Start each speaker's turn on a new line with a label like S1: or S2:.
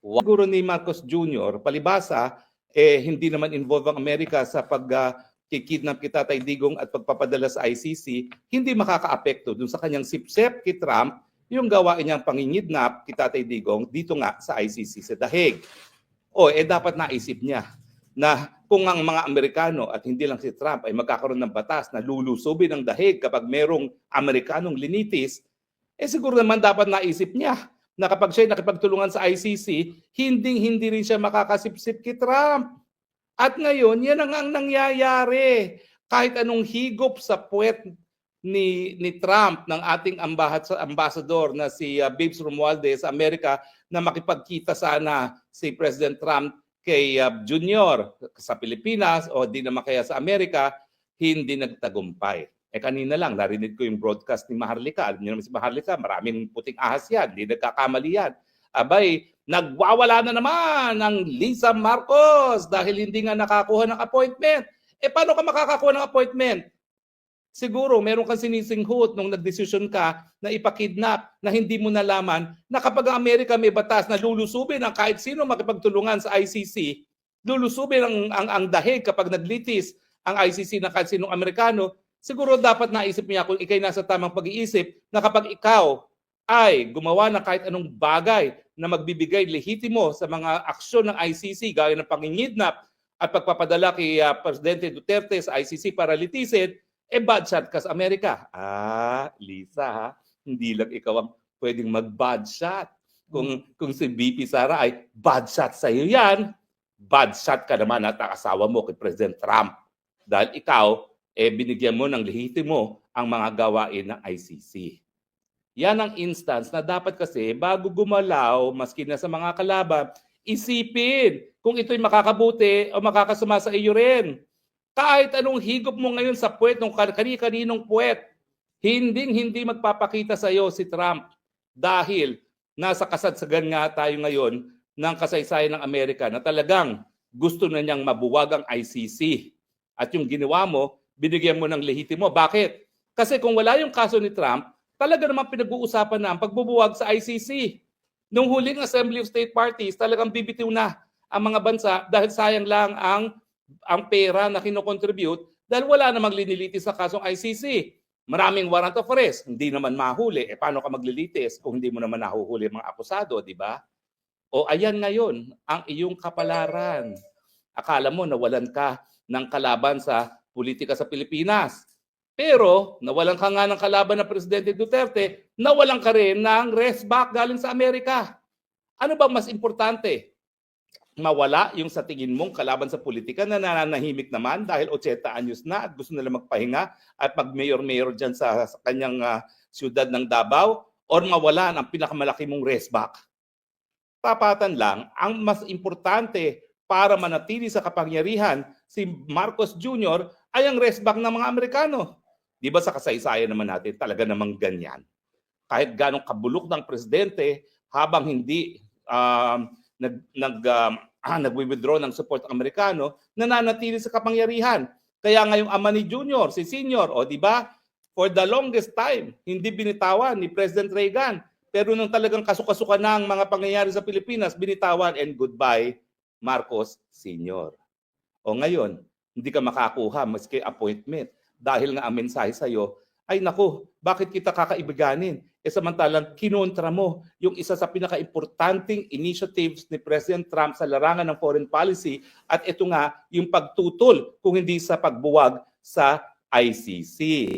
S1: Siguro ni Marcos Jr., palibasa, eh, hindi naman involved ang Amerika sa pag uh, kikidnap kita Tatay Digong at pagpapadala sa ICC, hindi makakaapekto dun sa kanyang sipsep kay Trump yung gawain niyang pangingidnap kay Tatay Digong dito nga sa ICC sa Dahig. O eh dapat naisip niya na kung ang mga Amerikano at hindi lang si Trump ay magkakaroon ng batas na lulusubin ang dahig kapag merong Amerikanong linitis, eh siguro naman dapat naisip niya na kapag siya nakipagtulungan sa ICC, hindi-hindi rin siya makakasipsip kay Trump. At ngayon, yan ang, ang nangyayari. Kahit anong higop sa puwet ni ni Trump ng ating ambahat sa ambassador na si uh, Babes Romualdez sa Amerika na makipagkita sana si President Trump kay uh, Junior sa Pilipinas o di naman kaya sa Amerika, hindi nagtagumpay. Eh kanina lang, narinig ko yung broadcast ni Maharlika. Alam niyo naman si Maharlika, maraming puting ahas yan, hindi nagkakamali yan. Abay, nagwawala na naman ang Lisa Marcos dahil hindi nga nakakuha ng appointment. Eh paano ka makakakuha ng appointment? Siguro meron kang sinisinghut nung nagdesisyon ka na ipakidnap na hindi mo nalaman na kapag ang Amerika may batas na lulusubin ang kahit sino makipagtulungan sa ICC, lulusubin ang, ang, ang dahig kapag naglitis ang ICC ng kahit sinong Amerikano, siguro dapat naisip niya kung ikay nasa tamang pag-iisip na kapag ikaw ay gumawa ng kahit anong bagay na magbibigay lehitimo sa mga aksyon ng ICC gaya ng pangingidnap at pagpapadala kay uh, Presidente Duterte sa ICC para litisin, eh bad shot ka sa Amerika. Ah, Lisa ha, hindi lang ikaw ang pwedeng mag-bad shot. Kung, kung si BP Sara ay bad shot sa iyo yan, bad shot ka naman at ang asawa mo kay President Trump. Dahil ikaw, eh binigyan mo ng lehitimo ang mga gawain ng ICC. Yan ang instance na dapat kasi bago gumalaw, maski na sa mga kalaban, isipin kung ito'y makakabuti o makakasama sa iyo rin. Kahit anong higop mo ngayon sa puwet ng kani-kaninong puwet, hinding hindi magpapakita sa iyo si Trump dahil nasa kasagsagan nga tayo ngayon ng kasaysayan ng Amerika na talagang gusto na niyang mabuwag ang ICC. At yung ginawa mo, binigyan mo ng lehitimo. Bakit? Kasi kung wala yung kaso ni Trump, talaga naman pinag-uusapan na ang pagbubuwag sa ICC. Nung huling Assembly of State Parties, talagang bibitiw na ang mga bansa dahil sayang lang ang ang pera na kinocontribute dahil wala namang linilitis sa kasong ICC. Maraming warrant of arrest, hindi naman mahuli. Eh paano ka maglilitis kung hindi mo naman nahuhuli mga akusado, di ba? O ayan ngayon, ang iyong kapalaran. Akala mo nawalan ka ng kalaban sa politika sa Pilipinas. Pero nawalan ka nga ng kalaban ng Presidente Duterte, nawalan ka rin ng rest back galing sa Amerika. Ano bang mas importante? mawala yung sa tingin mong kalaban sa politika na nananahimik naman dahil 80 anyos na at gusto nila magpahinga at mag-mayor-mayor dyan sa, sa kanyang uh, siyudad ng Davao or mawala ang pinakamalaki mong rest back. Papatan lang, ang mas importante para manatili sa kapangyarihan si Marcos Jr. ay ang rest back ng mga Amerikano. Di ba sa kasaysayan naman natin talaga namang ganyan. Kahit ganong kabulok ng presidente habang hindi um, nag nag um, ah, nagwi-withdraw ng support ng Amerikano, nananatili sa kapangyarihan. Kaya ngayong ama ni Junior, si Senior, o di ba? For the longest time, hindi binitawan ni President Reagan. Pero nung talagang kasukasukan na ang mga pangyayari sa Pilipinas, binitawan and goodbye Marcos Senior. O ngayon, hindi ka makakuha maski appointment dahil nga ang mensahe sa iyo ay naku, bakit kita kakaibiganin? E samantalang kinontra mo yung isa sa pinaka-importanting initiatives ni President Trump sa larangan ng foreign policy at ito nga yung pagtutol kung hindi sa pagbuwag sa ICC.